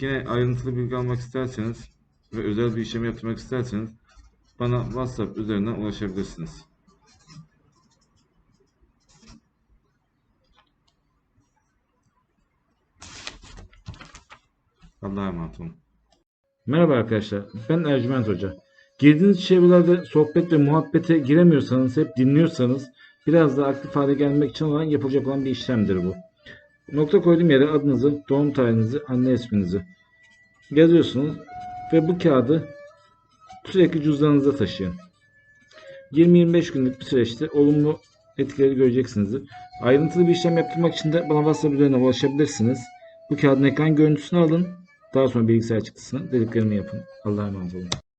Yine ayrıntılı bilgi almak isterseniz ve özel bir işlem yaptırmak isterseniz bana WhatsApp üzerinden ulaşabilirsiniz. Allah'a emanet olun. Merhaba arkadaşlar, ben Ercüment Hoca. Girdiğiniz çevrelerde sohbet ve muhabbete giremiyorsanız, hep dinliyorsanız biraz daha aktif hale gelmek için olan yapılacak olan bir işlemdir bu. Nokta koyduğum yere adınızı, doğum tarihinizi, anne isminizi yazıyorsunuz ve bu kağıdı sürekli cüzdanınıza taşıyın. 20-25 günlük bir süreçte olumlu etkileri göreceksiniz. Ayrıntılı bir işlem yaptırmak için de bana WhatsApp üzerinden ulaşabilirsiniz. Bu kağıdın ekran görüntüsünü alın. Daha sonra bilgisayar çıktısını dediklerimi yapın. Allah'a emanet olun.